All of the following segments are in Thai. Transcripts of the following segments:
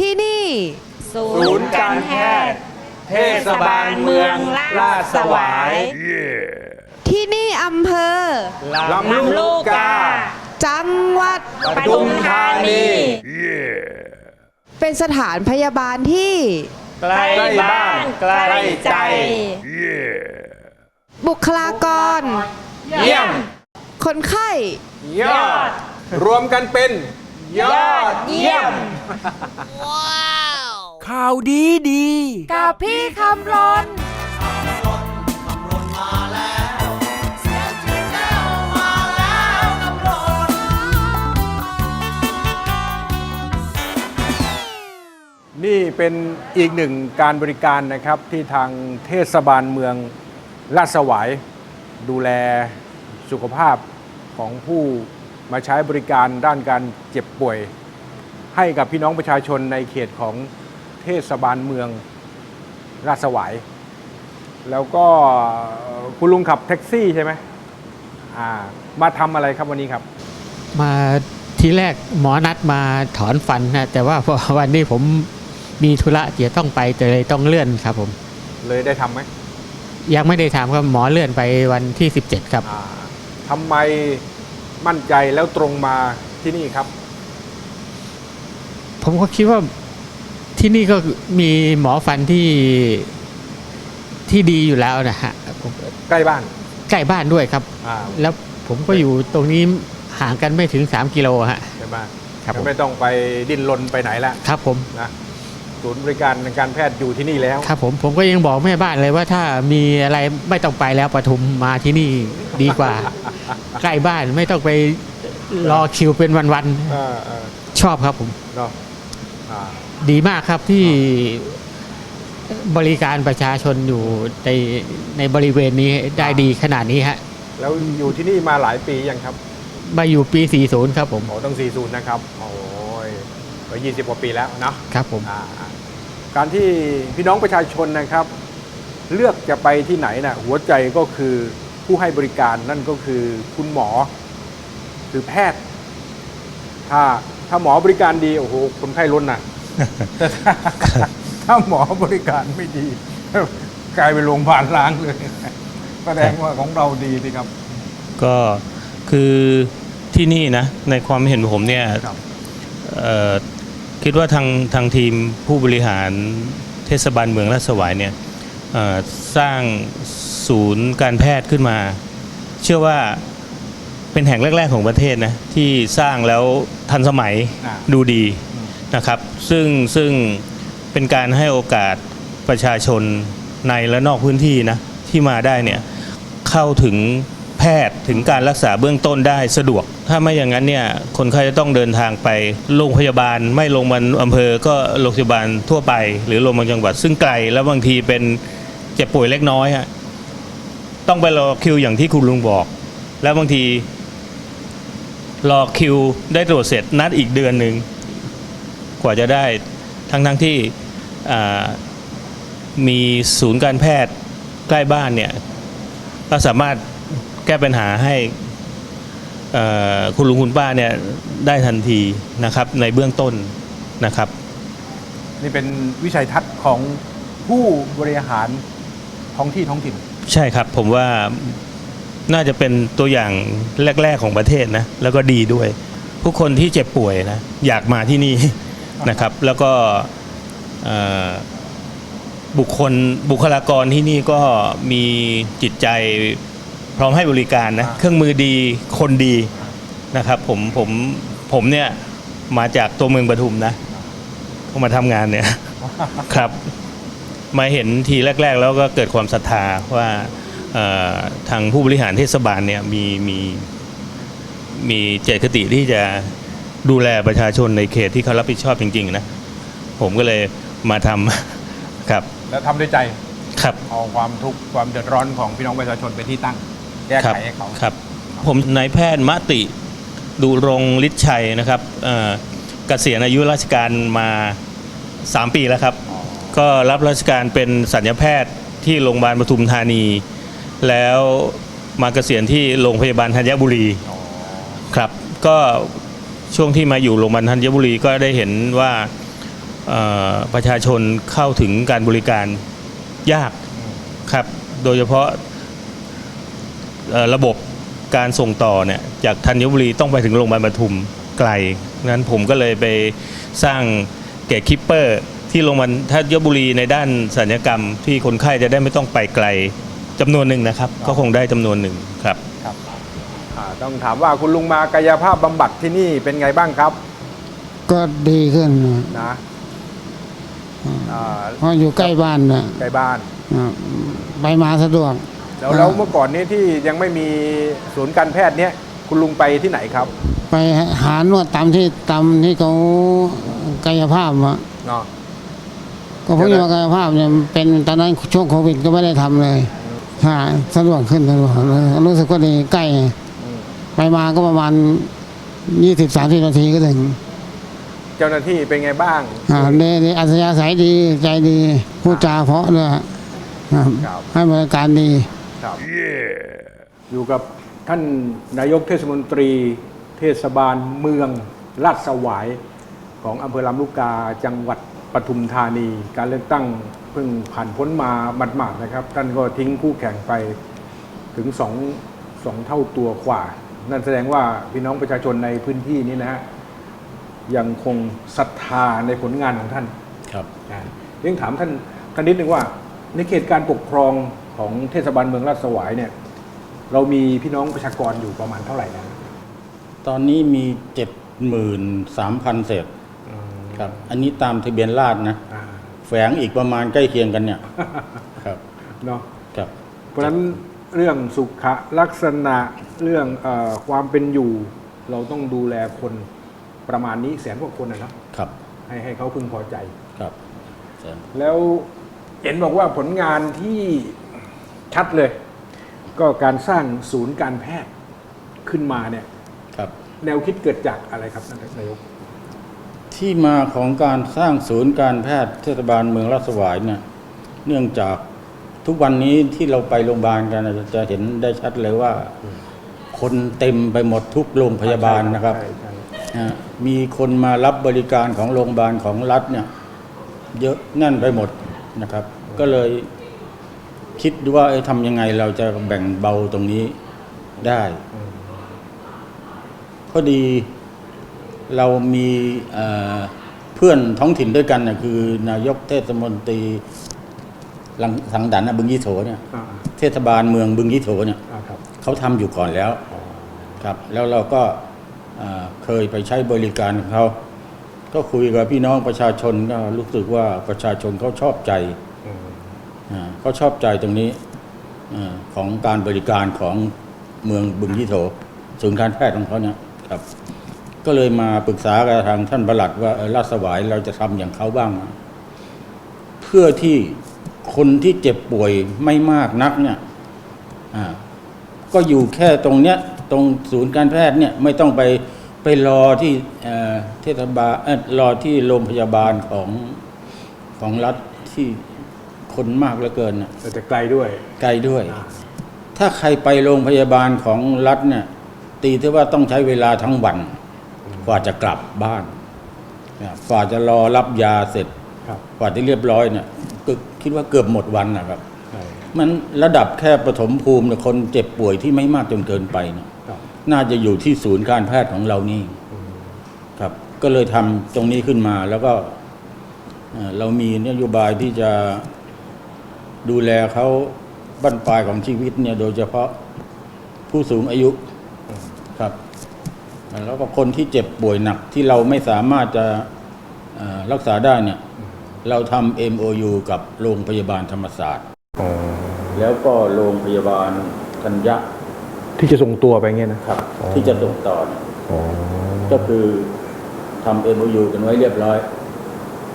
ที่นี่ ศูศูนนย์ย์กาการรแพแพททย์ย์ เทศบาลเมืองลาดสวาย ที่นี่อำเภอ ลำลำลูลูกกกากาจังหวัด ปทุมธานี เป็นสถานพยาบาลที่ ใกล้บ้านใกล้ใจ บุคลากร เยี่ยมคนไข้ ยอด รวมกันเป็น ยอดเยี่ยม ข่าวดีดี กับพี่คำรนนี่เป็นอีกหนึ่งการบริการนะครับที่ทางเทศบาลเมืองลาดสวายดูแลสุขภาพของผู้ มาใช้บริการด้านการเจ็บป่วย ให้กับพี่น้องประชาชนในเขตของเทศบาลเมืองลาดสวาย แล้วก็คุณลุงขับแท็กซี่ใช่ไหมอ่ามาทำอะไรครับวันนี้ครับ มาทีแรกหมอนัดมาถอนฟันนะแต่ว่าพอวันนี้ผมมีธุระจะต้องไปแต่เลยต้องเลื่อนครับผม เลยได้ทำไหมยังไม่ได้ถามครับหมอเลื่อนไปวันที่ 17 ครับ อ่าทำไม มั่นใจแล้วตรงมาที่นี่ครับ ผมก็คิดว่าที่นี่ก็มีหมอฟันที่ที่ดีอยู่แล้วนะฮะผมใกล้บ้านใกล้บ้านด้วยครับ อ่าแล้วผมก็อยู่ตรงนี้ห่างกันไม่ถึง 3 กิโลฮะ ใช่ไหมครับผม ไม่ต้องไปดิ้นรนไปไหนละครับผม นะศูนย์บริการทางการแพทย์อยู่ที่นี่แล้ว ครับผมผมก็ยังบอกแม่บ้านเลยว่าถ้ามีอะไรไม่ต้องไปแล้วปทุมมาที่นี่ ดีกว่า ใกล้บ้านไม่ต้องไปรอคิวเป็นวันเออเออๆชอบครับผม เนาะอ่า ดีมากครับที่บริการประชาชนอยู่ในในบริเวณนี้ได้ดีขนาดนี้ฮะ แล้วอยู่ที่นี่มาหลายปียังครับมาอยู่ปี 40 ครับผม โอ้ต้อง40นะครับ โอ้ยก็20กว่าปีแล้วเนาะครับผม อ่าการที่พี่น้องประชาชนนะครับ เลือกจะไปที่ไหนนะ่ะหัวใจก็คือ ผู้ให้บริการนั่นก็คือคุณหมอหรือแพทย์ ถ้าถ้าหมอบริการดีโอ้โหคนไข้ล้นน่ะแต่ถ้าถ้าหมอบริการไม่ดี กลายเป็นโรงพยาบาลล้างเลยแสดงว่าของเราดีสิครับ ก็คือที่นี่นะ ในความเห็นผมเนี่ยครับเอ่อคิดว่าทางทางทีมผู้บริหารเทศบาลเมืองราชสวายเนี่ยเอ่อ สร้างศูนย์การแพทย์ขึ้นมา เชื่อว่าเป็นแห่งแรก ๆ ของประเทศนะที่สร้างแล้วทันสมัยอ่าดูดีนะครับ ซึ่งซึ่งเป็นการให้โอกาสประชาชนในและนอกพื้นที่นะที่มาได้เนี่ยเข้าถึงแพทย์ถึงการรักษาเบื้องต้นได้สะดวก ถ้าไม่อย่างนั้นเนี่ยคนไข้จะต้องเดินทางไปโรงพยาบาล ไม่โรงพยาบาลอำเภอก็โรงพยาบาลทั่วไป หรือโรงพยาบาลจังหวัดซึ่งไกลแล้วบางทีเป็นเจ็บป่วยเล็กน้อยฮะต้องไปรอคิวอย่างที่คุณลุงบอก แล้วบางทีรอคิวได้ตรวจเสร็จนัดอีกเดือนหนึ่งกว่าจะได้ทั้งทั้งๆที่มีศูนย์การแพทย์ใกล้บ้านเนี่ยก็สามารถแก้ปัญหาให้คุณลุงคุณป้าเนี่ยได้ทันทีนะครับในเบื้องต้นนะครับ นี่เป็นวิสัยทัศน์ของผู้บริหาร ท้องที่ท้องถิ่น ใช่ครับ ผมว่าน่าจะเป็นตัวอย่างแรก ๆของประเทศนะ แล้วก็ดีด้วย ผู้คนที่เจ็บป่วยนะ อยากมาที่นี่นะครับ แล้วก็เอ่อบุคคลบุคลากรที่นี่ก็มีจิตใจพร้อมให้บริการนะอ่าเครื่องมือดีคนดีนะครับ ผมผมผมเนี่ยมาจากตัวเมืองปทุมนะพอมาทำงานเนี่ยครับ มาเห็นทีแรก ๆ แล้วก็เกิดความศรัทธาว่าเอ่อทางผู้บริหารเทศบาลเนี่ยมีมีมีเจตคติที่จะดูแลประชาชนในเขตที่เขารับผิดชอบจริง ๆ นะ ผมก็เลยมาทำครับ แล้วทำด้วยใจครับเอาความทุกข์ความเดือดร้อนของพี่น้องประชาชนเป็นที่ตั้งแก้ครัไขให้เขาครับ ผมนายแพทย์มติดูรงฤทธิ์ชัยนะครับเอ่อเกษียณอายุราชการมา 3 ปีแล้วครับ ก็รับราชการเป็นสัญญาแพทย์ที่โรงพยาบาลปทุมธานี แล้วมาเกษียณที่โรงพยาบาลธัญบุรีครับ ก็ช่วงที่มาอยู่โรงพยาบาลธัญบุรีก็ได้เห็นว่าประชาชนเข้าถึงการบริการยากครับ โดยเฉพาะระบบการส่งต่อเนี่ยจากธัญบุรีต้องไปถึงโรงพยาบาลปทุมไกลนั้นผมก็เลยไปสร้างเกตคิปเปอร์ ที่โรงพยาบาลธัญบุรีในด้านสัญญกรรม ที่คนไข้จะได้ไม่ต้องไปไกลจำนวนหนึ่งนะครับ ก็คงได้จำนวนหนึ่งครับอ่าต้องถามว่าคุณลุงมากายภาพบำบัดที่นี่เป็นไงบ้างครับก็ดีขึ้นนะนะอ่าเพราะอยู่ใกล้บ้านนะใกล้บ้าน อ่าไปมาสะดวก แล้วแล้วเมื่อก่อนนี้ที่ยังไม่มีศูนย์การแพทย์เนี้ยคุณลุงไปที่ไหนครับไปหานวดตามที่ตามที่เขากายภาพอะเนาะ ก็เพราะว่ากายภาพเนี่ยเป็นตอนนั้นช่วงโควิดก็ไม่ได้ทำเลยหาสะดวกขึ้นสะดวกเลยรู้สึกว่าดีใกล้ไปมาก็ประมาณยี่สิบสามสิบนาทีก็ถึง เจ้าหน้าที่เป็นไงบ้างอ่าเดดีอัธยาศัยดีใจดีพูดจาเพราะเลยครับครับให้บริการดีครับอยู่กับท่านนายกเทศมนตรี เทศบาลเมืองลาดสวายของอำเภอลำลูกกาจังหวัด ปทุมธานี การเลือกตั้งเพิ่งผ่านพ้นมาหมาดๆนะครับ ท่านก็ทิ้งคู่แข่งไปถึงสองสองเท่าตัวกว่า นั่นแสดงว่าพี่น้องประชาชนในพื้นที่นี้นะฮะยังคงศรัทธาในผลงานของท่านครับนะเรื่องถามท่านท่านนิดนึงว่า ในเขตการปกครองของเทศบาลเมืองลาดสวายเนี่ย เรามีพี่น้องประชากรอยู่ประมาณเท่าไหร่นะตอนนี้มีเจ็ดหมื่นสามพันเศษ ครับ อันนี้ตามทะเบียนราษฎร์นะอ่าแฝงอีกประมาณใกล้เคียงกันเนี่ย ครับเนาะครับ เพราะฉะนั้นเรื่องสุขลักษณะเรื่องเออความเป็นอยู่ เราต้องดูแลคนประมาณนี้แสนกว่าคนนะเนาะครับให้ให้เขาพึงพอใจ ครับเชิญแล้วเห็นบอกว่าผลงานที่ชัดเลย ก็การสร้างศูนย์การแพทย์ขึ้นมาเนี่ย ครับ แนวคิดเกิดจากอะไรครับท่านนายก ที่มาของการสร้างศูนย์การแพทย์เทศบาลเมืองราชสวายเนี่ยเนื่องจากทุกวันนี้ที่เราไปโรงพยาบาลกันน่ะจะเห็นได้ชัดเลยว่า คนเต็มไปหมดทุกโรงพยาบาลนะครับใช่ใช่อ่ามีคนมารับบริการของโรงพยาบาลของรัฐเนี่ยเยอะแน่นไปหมดนะครับ ก็เลยคิดดูว่าเอ้ยทำยังไงเราจะแบ่งเบาตรงนี้ได้พอดี เรามีเอ่อเพื่อนท้องถิ่นด้วยกันน่ะคือนายกเทศมนตรีลังสังดันนะบึงยี่โถเนี่ยอ่าเทศบาลเมืองบึงยี่โถเนี่ยอ่าครับเขาทำอยู่ก่อนแล้วครับ แล้วเราก็เอ่อเคยไปใช้บริการของเขาก็คุยกับพี่น้องประชาชนก็รู้สึกว่าประชาชนเขาชอบใจอืมอ่าเขาชอบใจตรงนี้อาของการบริการของเมืองบึงยี่โถศูนย์การแพทย์ของเขาเนี่ยครับ ก็เลยมาปรึกษากับทางท่านประหลัดว่าเออราชสวายเราจะทำอย่างเขาบ้างนะเพื่อที่คนที่เจ็บป่วยไม่มากนักเนี่ยอ่าก็อยู่แค่ตรงเนี้ยตรงศูนย์การแพทย์เนี่ยไม่ต้องไปไปรอที่เอ่อเทศบาลเอ่อรอที่โรงพยาบาลของของรัฐที่คนมากเหลือเกินน่ะแต่จะไกลด้วย ไกลด้วย ถ้าใครไปโรงพยาบาลของรัฐเนี่ยตีที่ว่าต้องใช้เวลาทั้งวัน กว่าจะกลับบ้านนะกว่าจะรอรับยาเสร็จครับกว่าที่เรียบร้อยเนี่ยก็คิดว่าเกือบหมดวันนะครับใช่มันระดับแค่ปฐมภูมิเนี่ยคนเจ็บป่วยที่ไม่มากจนเกินไปเนี่ยครับน่าจะอยู่ที่ศูนย์การแพทย์ของเรานี่ครับ ก็เลยทำตรงนี้ขึ้นมา แล้วก็เอ่อเรามีนโยบายที่จะดูแลเขาบั้นปลายของชีวิตเนี่ย โดยเฉพาะผู้สูงอายุครับ แล้วก็คนที่เจ็บป่วยหนักที่เราไม่สามารถจะเอ่อรักษาได้เนี่ย เราทำ MOU กับโรงพยาบาลธรรมศาสตร์ แล้วก็โรงพยาบาลธัญญะที่จะส่งตัวไปเงี้ยนะครับ ที่จะส่งต่อเนี่ยก็คือทำ MOU กันไว้เรียบร้อย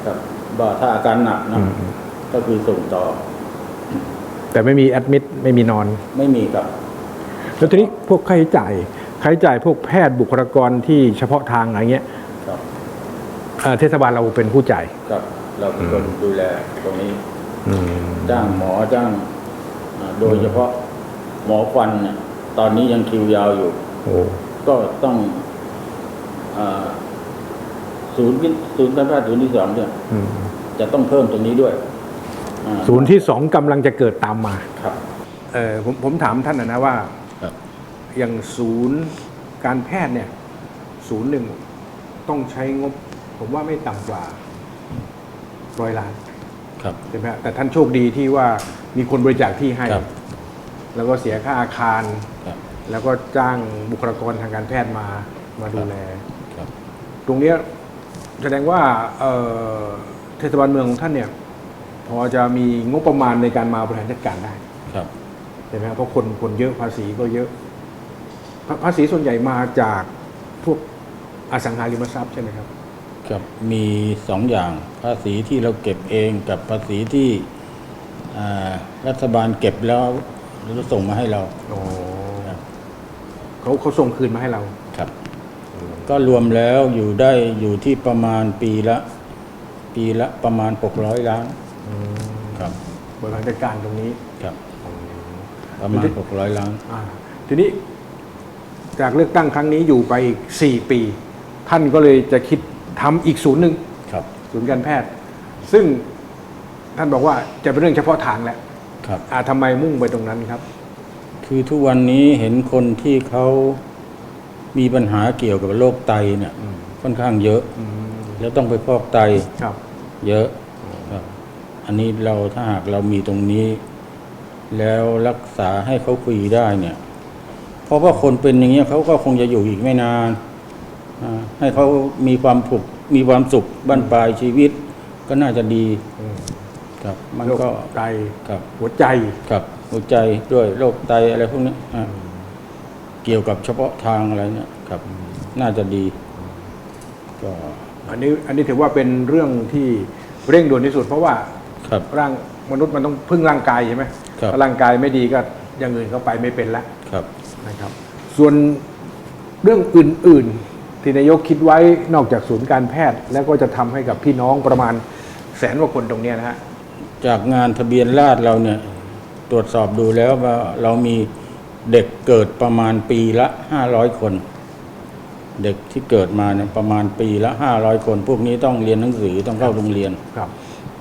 ครับว่าถ้าอาการหนักนะก็คือส่งต่อ แต่ไม่มีแอดมิดไม่มีนอน ไม่มีครับ แล้วทีนี้พวกค่าใช้จ่าย ค่าใช้จ่ายพวกแพทย์บุคลากรที่เฉพาะทางอะไรเงี้ยครับเอ่อเทศบาลเราเป็นผู้จ่าย ครับเราเป็นคนดูแลตรงนี้จ้างหมอจ้างอ่าโดยเฉพาะหมอฟันเนี่ยตอนนี้ยังคิวยาวอยู่ โอ้ ก็ต้องอาศูนย์ที่ศูนย์การแพทย์ศูนย์ที่สองเนี่ยจะต้องเพิ่มตรงนี้ด้วยอ่าศูนย์ที่สองกำลังจะเกิดตามมา ครับ เออผมผมถามท่านนะนะว่าครับ อย่างศูนย์การแพทย์เนี่ยศูนย์หนึ่งต้องใช้งบ ผมว่าไม่ต่ำกว่าร้อยล้านครับใช่ไหมฮะแต่ท่านโชคดีที่ว่ามีคนบริจาคที่ให้ ครับแล้วก็เสียค่าอาคาร ครับแล้วก็จ้างบุคลากรทางการแพทย์มามาดูแล ครับตรงเนี้ยแสดงว่าเอ่อเทศบาลเมืองของท่านเนี่ยพอจะมีงบประมาณในการมาบริหารจัดการได้ครับใช่ไหมครับเพราะคนคนเยอะภาษีก็เยอะ ภาภาษีส่วนใหญ่มาจากพวกอสังหาริมทรัพย์ใช่ไหมครับครับมีสองอย่างภาษีที่เราเก็บเองกับภาษีที่อ่ารัฐบาลเก็บแล้วแล้วส่งมาให้เราอ๋อครับเขาเขาส่งคืนมาให้เราครับ ก็รวมแล้วอยู่ได้อยู่ที่ประมาณปีละ ปีละประมาณ600ล้านครับบริหารจัดการตรงนี้ครับประมาณ600ล้านอ่าทีนี้ จากเลือกตั้งครั้งนี้อยู่ไปอีก 4 ปี ท่านก็เลยจะคิดทำอีกศูนย์หนึ่งครับ ศูนย์การแพทย์ ซึ่งท่านบอกว่าจะเป็นเรื่องเฉพาะทางแหละครับ อ่าทำไมมุ่งไปตรงนั้นครับ คือทุกวันนี้เห็นคนที่เขามีปัญหาเกี่ยวกับโรคไตเนี่ยค่อนข้างเยอะ แล้วต้องไปฟอกไตครับ เยอะครับอันนี้เราถ้าหากเรามีตรงนี้ แล้วรักษาให้เขาฟรีได้เนี่ย เพราะว่าคนเป็นอย่างเงี้ยเขาก็คงจะอยู่อีกไม่นานอ่าให้เขามีความผุกมีความสุขบ้านปลายชีวิต ก็น่าจะดีครับมันโรคก็ไตครับหัวใจกับหัวใจด้วยโรคไตอะไรพวกนี้อ่าเกี่ยวกับเฉพาะทางอะไรเนี่ยครับ น่าจะดีก็อันนี้อันนี้ถือว่าเป็นเรื่องที่เร่งด่วนที่สุด เพราะว่าครับร่างมนุษย์มันต้องพึ่งร่างกายใช่ไหมครับถ้าร่างกายไม่ดีก็อย่างอื่นเข้าไปไม่เป็นแล้วครับ นะครับ ส่วนเรื่องอื่น ๆ ที่นายกคิดไว้นอกจากศูนย์การแพทย์ แล้วก็จะทำให้กับพี่น้องประมาณแสนกว่าคนตรงเนี้ยนะฮะจากงานทะเบียนราษฎร์เราเนี่ยตรวจสอบดูแล้วว่าเรามีเด็กเกิดประมาณปีละห้าร้อยคน เด็กที่เกิดมาเนี่ยประมาณปีละห้าร้อยคน พวกนี้ต้องเรียนหนังสือต้องเข้าโรงเรียนครับ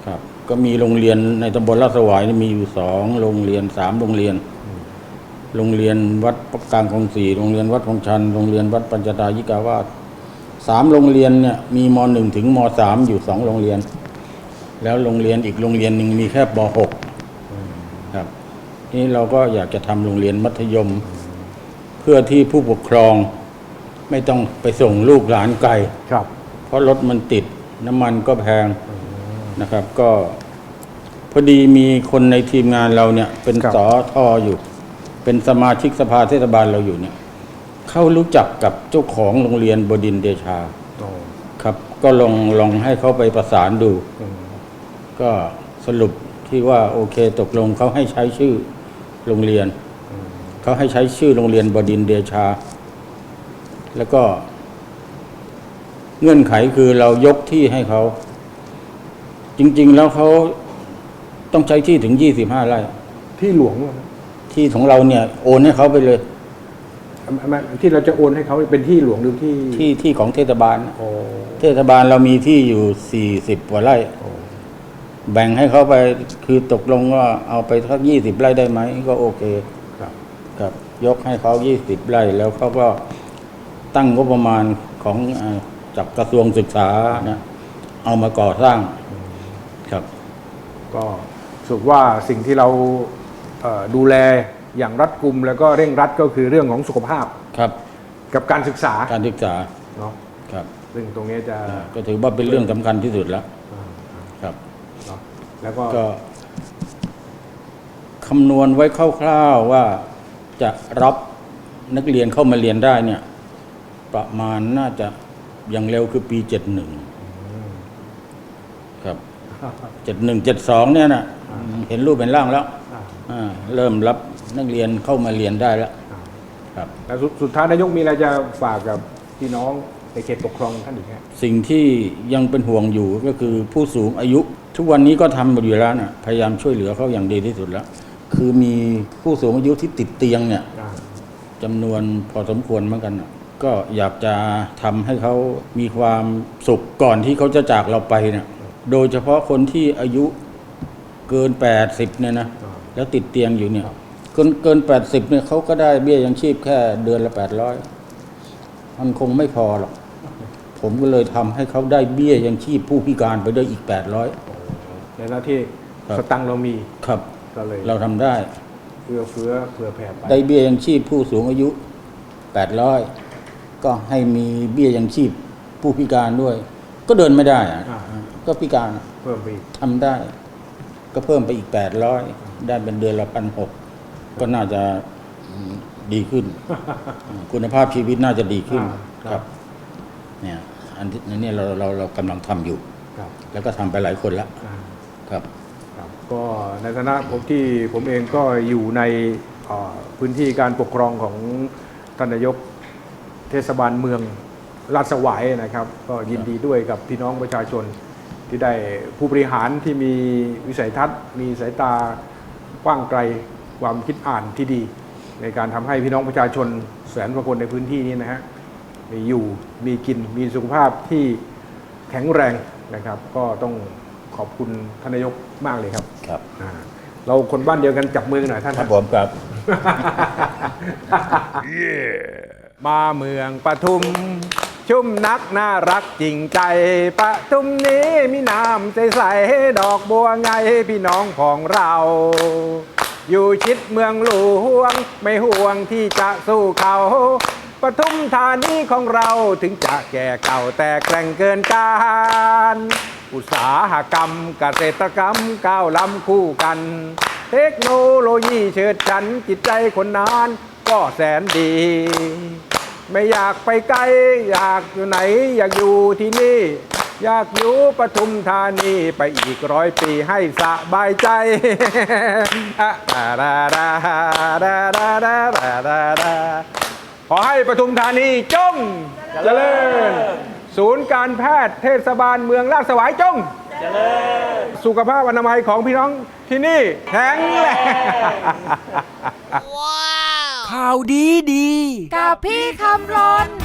ครับ ก็มีโรงเรียนในตำบลลาดสวายนี่มีอยู่สองโรงเรียนสามโรงเรียน โรงเรียนวัดกลางคลองสี่โรงเรียนวัดคลองชัน โรงเรียนวัดปัญจดายิกาวาสสามโรงเรียนเนี่ยมีมหนึ่งถึงมสามอยู่สองโรงเรียน แล้วโรงเรียนอีกโรงเรียนหนึ่งมีแค่ปหกครับนี่เราก็อยากจะทำโรงเรียนมัธยม เพื่อที่ผู้ปกครอง ไม่ต้องไปส่งลูกหลานไกลครับ เพราะรถมันติดน้ำมันก็แพงนะครับ ก็พอดีมีคนในทีมงานเราเนี่ยเป็นครับสอทออยู่ เป็นสมาชิกสภาเทศบาลเราอยู่เนี่ยเขารู้จักกับเจ้าของโรงเรียนบดินทร์เดชาโอ้ครับ ก็ลองลองให้เขาไปประสานดูอืมก็สรุปที่ว่าโอเคตกลงเขาให้ใช้ชื่อโรงเรียนเขาให้ใช้ชื่อโรงเรียนบดินทร์เดชา แล้วก็ เงื่อนไขคือเรายกที่ให้เขา จริง ๆ แล้วเขาต้องใช้ที่ถึงยี่สิบห้าไร่ที่หลวงเหรอ ที่ของเราเนี่ยโอนให้เขาไปเลยไม่ไม่ที่เราจะโอนให้เขาเป็นที่หลวงหรือที่ที่ที่ของเทศบาลโอ้เทศบาลเรามีที่อยู่สี่สิบกว่าไร่แบ่งให้เขาไปคือตกลงว่าเอาไปสักยี่สิบไร่ได้ไหมก็โอเคครับ ครับ ยกให้เขายี่สิบไร่แล้วเขาก็ตั้งงบประมาณของเอ่อจากกระทรวงศึกษานะเอามาก่อสร้างครับ ก็สรุดว่าสิ่งที่เราเอ่อ ดูแลอย่างรัดกุมแล้วก็เร่งรัดก็คือเรื่องของสุขภาพครับ กับการศึกษาการศึกษาเนาะครับซึ่งตรงนี้จะก็ถือว่าเป็นเรื่องสำคัญที่สุดแล้วครับเนาะแล้วก็ก็คำนวณไว้คร่าวๆว่าจะรับนักเรียนเข้ามาเรียนได้เนี่ย ประมาณน่าจะอย่างเร็วคือปีเจ็ดหนึ่งครับเจ็ดหนึ่งเจ็ดสองเนี่ยนะเห็นรูปเป็นร่างแล้วอ่าอ่า เริ่มรับนักเรียนเข้ามาเรียนได้แล้วอ่าครับแล้วสุดสุดท้ายนายกมีอะไรจะฝากกับพี่น้องในเขตปกครองท่านอีกไหมสิ่งที่ยังเป็นห่วงอยู่ก็คือผู้สูงอายุ ทุกวันนี้ก็ทำอยู่แล้วนะพยายามช่วยเหลือเขาอย่างดีที่สุดแล้ว คือมีผู้สูงอายุที่ติดเตียงเนี่ยอ่าจำนวนพอสมควรเหมือนกันนะก็อยากจะทำให้เขามีความสุขก่อนที่เขาจะจากเราไปเนี่ยโดยเฉพาะคนที่อายุเกิน 80เนี่ยนะ แล้วติดเตียงอยู่เนี่ยเกินเกิน80เนี่ยเขาก็ได้เบี้ยยังชีพแค่เดือนละ800มันคงไม่พอหรอก ผมก็เลยทำให้เขาได้เบี้ยยังชีพผู้พิการไปด้วยอีก800ในหน้าที่ครับสตังค์เรามีครับก็เลยเราทำได้เพื่อเฟื้อเผื่อแผ่ไปได้เบี้ยยังชีพผู้สูงอายุ800ก็ให้มีเบี้ยยังชีพผู้พิการด้วย ก็เดินไม่ได้อะอ่าก็พิการเพิ่มไปอีกทำได้ ก็เพิ่มไปอีก 800 ได้เป็นเดือนละพันหกก็น่าจะอืมดีขึ้น คุณภาพชีวิตน่าจะดีขึ้นอ่าคครัรับบเนี่ยอันที่อันนี้เราเราเรากำลังทำอยู่ครับแล้วก็ทำไปหลายคนแล้วอ่าครับครับก็ในฐานะผมที่ผมเองก็อยู่ในเอ่อพื้นที่การปกครองของท่านนายกเทศบาลเมืองลาดสวายนะครับ ก็ยินดีด้วยกับพี่น้องประชาชน ที่ได้ผู้บริหารที่มีวิสัยทัศน์ มีสายตากว้างไกลความคิดอ่านที่ดี ในการทำให้พี่น้องประชาชนแสนกว่าคนในพื้นที่นี้นะฮะมีอยู่มีกินมีสุขภาพที่แข็งแรงนะครับ ก็ต้องขอบคุณท่านนายกมากเลยครับครับอ่าเราคนบ้านเดียวกันจับมือกันหน่อยท่านครับผมครับ มาเมืองปทุม ชุ่มนักน่ารักจริงใจปทุมนี้มีน้ำใสๆดอกบัวไงพี่น้องของเรา อยู่ชิดเมืองหลวง ไม่ห่วงที่จะสู้เขาปทุมธานีของเราถึงจะแก่เก่าแต่แกร่งเกินการ อุตสาหกรรมเกษตรกรรมก้าวล้ำคู่กัน เทคโนโลยีเชิดชันจิตใจคนนานก็แสนดี ไม่อยากไปไกล อยากอยู่ไหน อยากอยู่ที่นี่ อยากอยู่ปทุมธานีไปอีกร้อยปีให้สบายใจอะดาดาดาดาดาดาดาดาขอให้ปทุมธานีจงเจริญ ศูนย์การแพทย์เทศบาลเมืองลาดสวายจงสุขภาพอนามัยของพี่น้องที่นี่แข็งแรง ข่าวดีดี กับพี่คำรน